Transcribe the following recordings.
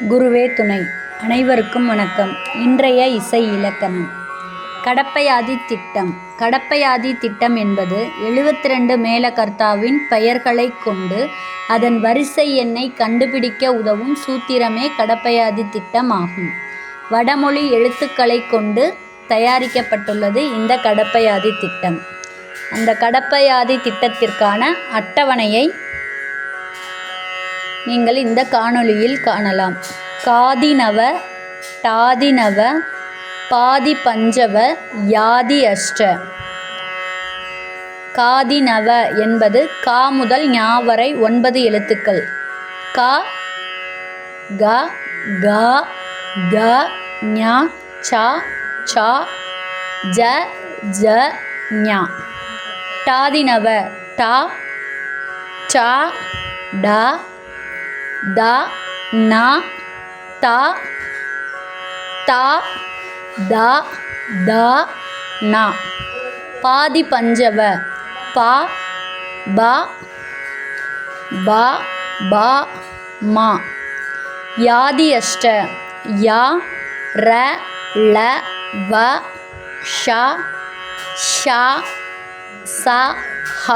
குருவே துணை அனைவருக்கும் வணக்கம். இன்றைய இசை இலக்கணம். கடப்பையாதி திட்டம். கடப்பையாதி திட்டம் என்பது எழுபத்தி ரெண்டு மேலகர்த்தாவின் பெயர்களைக் கொண்டு அதன் வரிசை எண்ணை கண்டுபிடிக்க உதவும் சூத்திரமே கடப்பையாதி திட்டம் ஆகும் வடமொழி எழுத்துக்களைக் கொண்டு தயாரிக்கப்பட்டுள்ளது இந்த கடப்பையாதி திட்டம். அந்த கடப்பையாதி திட்டத்திற்கான அட்டவணையை நீங்கள் இந்த காணொளியில் காணலாம். காதினவ டாதினவ பாதி பஞ்சவ யாதி அஷ்ட காதினவ என்பது கா முதல் ஞா வரை ஒன்பது எழுத்துக்கள். கா க க க ஞா சா சா ஜ ஜ ஞா. டாதினவ டா சா டா த ந த த த த ந. பாதி பஞ்சவ ப ப ப ப ம. யாதி அஷ்ட ய ர ல வ ஷ ஷ ச ஹ.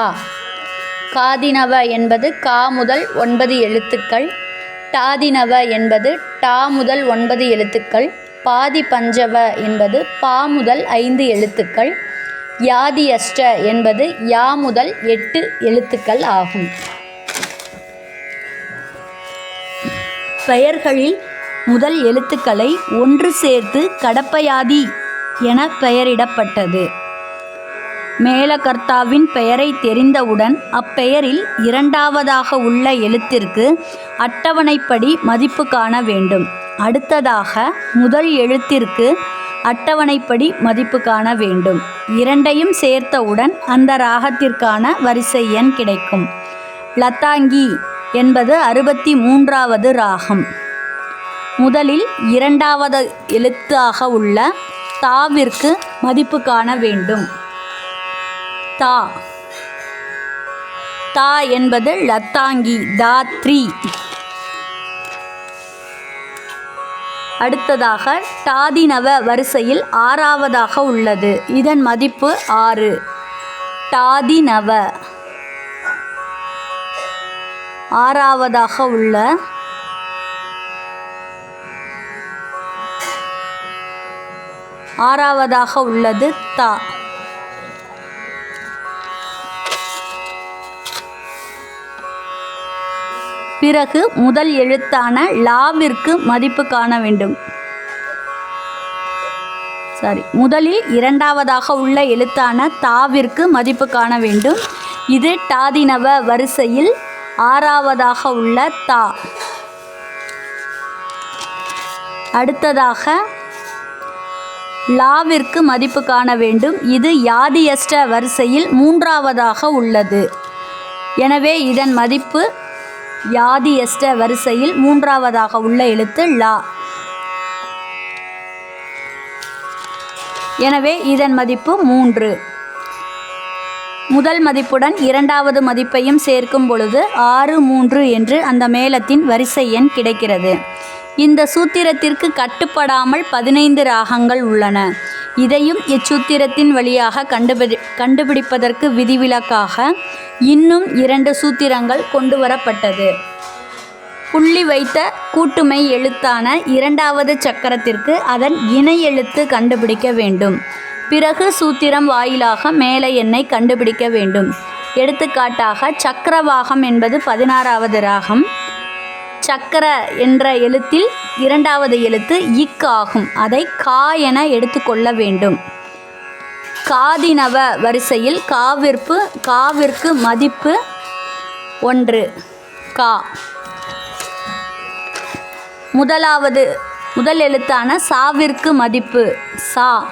காதினவ என்பது கா முதல் ஒன்பது எழுத்துக்கள். டாதினவ என்பது டா முதல் ஒன்பது எழுத்துக்கள் பாதி பஞ்சவ என்பது பா முதல் ஐந்து எழுத்துக்கள் யாதி அஷ்ட என்பது யா முதல் எட்டு எழுத்துக்கள் ஆகும். பெயர்களில் முதல் எழுத்துக்களை ஒன்று சேர்த்து கடப்பயாதி என பெயரிடப்பட்டது. மேலகர்த்தாவின் பெயரை தெரிந்தவுடன் அப்பெயரில் இரண்டாவதாக உள்ள எழுத்திற்கு அட்டவணைப்படி மதிப்பு காண வேண்டும். அடுத்ததாக முதல் எழுத்திற்கு அட்டவணைப்படி மதிப்பு காண வேண்டும். இரண்டையும் சேர்த்தவுடன் அந்த ராகத்திற்கான வரிசை எண் கிடைக்கும். லத்தாங்கி என்பது அறுபத்தி மூன்றாவது ராகம். முதலில் இரண்டாவது எழுத்தாக உள்ள தாவிற்கு மதிப்பு காண வேண்டும். தா தா என்பது லத்தாங்கி தாத்ரி அடுத்ததாக டாதினவ வரிசையில் ஆறாவதாக உள்ளது. இதன் மதிப்பு ஆறு. டாதினவ ஆறாவதாக உள்ள ஆறாவதாக உள்ளது தா. பிறகு முதல் எழுத்தான லாவிற்கு மதிப்பு காண வேண்டும். சாரி முதலில் இரண்டாவதாக உள்ள எழுத்தான தாவிற்கு மதிப்பு காண வேண்டும். இது டாதினவ வரிசையில் ஆறாவதாக உள்ள தா. அடுத்ததாக லாவிற்கு மதிப்பு காண வேண்டும். இது யாதியஸ்ட வரிசையில் மூன்றாவதாக உள்ளது. எனவே இதன் மதிப்பு யாதி எஸ்ட வரிசையில் மூன்றாவதாக உள்ள எழுத்து லா. எனவே இதன் மதிப்பு மூன்று. முதல் மதிப்புடன் இரண்டாவது மதிப்பையும் சேர்க்கும் பொழுது ஆறு மூன்று என்று அந்த மேளத்தின் வரிசை எண் கிடைக்கிறது. இந்த சூத்திரத்திற்கு கட்டுப்படாமல் பதினைந்து ராகங்கள் உள்ளன. இதையும் இச்சூத்திரத்தின் வழியாக கண்டுபிடி கண்டுபிடிப்பதற்கு விதிவிலக்காக இன்னும் இரண்டு சூத்திரங்கள் கொண்டு வரப்பட்டது புள்ளி வைத்த கூட்டுமை எழுத்தான இரண்டாவது சக்கரத்திற்கு அதன் இணை எழுத்து கண்டுபிடிக்க வேண்டும். பிறகு சூத்திரம் வாயிலாக மேலே எண்ணை கண்டுபிடிக்க வேண்டும். எடுத்துக்காட்டாக சக்கரவாகம் என்பது பதினாறாவது ராகம். சக்கர என்ற எழுத்தில் இரண்டாவது எழுத்து இக் ஆகும். அதை கா என எடுத்துக்கொள்ள வேண்டும். காதினவ வரிசையில் காவிற்கு காவிற்கு மதிப்பு ஒன்று. கா. முதலாவது முதல் எழுத்தான சாவிற்கு மதிப்பு சா.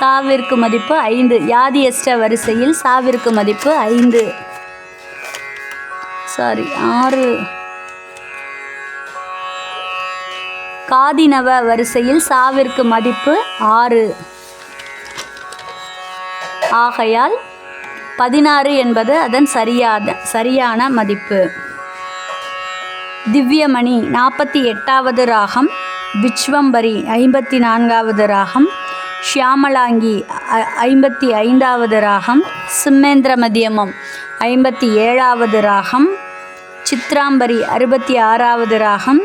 சாவிற்கு மதிப்பு ஐந்து. யாதி எஸ்ட வரிசையில் சாவிற்கு மதிப்பு ஐந்து. சாரி ஆறு. காதினவ வரிசையில் சாவிற்கு மதிப்பு ஆறு. ஆகையால் பதினாறு என்பது அதன் சரியான சரியான மதிப்பு. திவ்யமணி நாற்பத்தி எட்டாவது ராகம். விச்வம்பரி ஐம்பத்தி நான்காவது ராகம். ஷியாமலாங்கி ஐம்பத்தி ஐந்தாவது ராகம் சிம்மேந்திர மதியமம். ஐம்பத்தி ஏழாவது ராகம் சித்ராம்பரி அறுபத்தி ஆறாவது ராகம்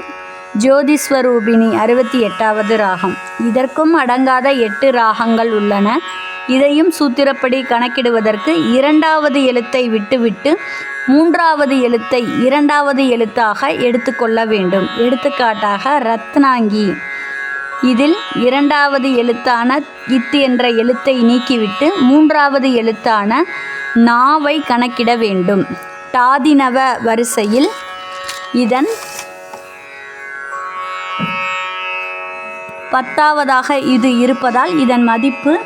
ஜோதிஸ்வரூபிணி அறுபத்தி எட்டாவது ராகம். இதற்கும் அடங்காத எட்டு ராகங்கள் உள்ளன. இதையும் சூத்திரப்படி கணக்கிடுவதற்கு இரண்டாவது எழுத்தை விட்டுவிட்டு மூன்றாவது எழுத்தை இரண்டாவது எழுத்தாக எடுத்துக்கொள்ள வேண்டும். எடுத்துக்காட்டாக ரத்னாங்கி. இதில் இரண்டாவது எழுத்தான இத்து என்ற எழுத்தை நீக்கிவிட்டு மூன்றாவது எழுத்தான நாவை கணக்கிட வேண்டும். டாதினவ வரிசையில் இதன் பத்தாவதாக இது இருப்பதால் இதன் மதிப்பு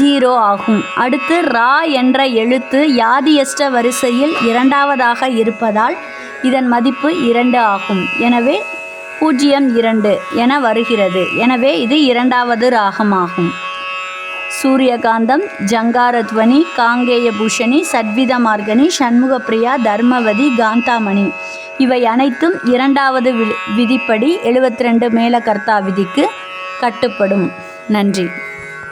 ஜீரோ ஆகும். அடுத்து ரா என்ற எழுத்து யாதியஸ்ட வரிசையில் இரண்டாவதாக இருப்பதால் இதன் மதிப்பு இரண்டு ஆகும். எனவே பூஜ்ஜியம் இரண்டு என வருகிறது. எனவே இது இரண்டாவது ராகமாகும். சூரியகாந்தம் ஜங்காரத்வனி காங்கேய பூஷணி சத்வித மார்கனி சண்முகப்பிரியா தர்மவதி காந்தாமணி. இவை அனைத்தும் இரண்டாவது வி- விதிப்படி எழுபத்தி ரெண்டு மேலகர்த்தா விதிக்கு கட்டுப்படும். நன்றி.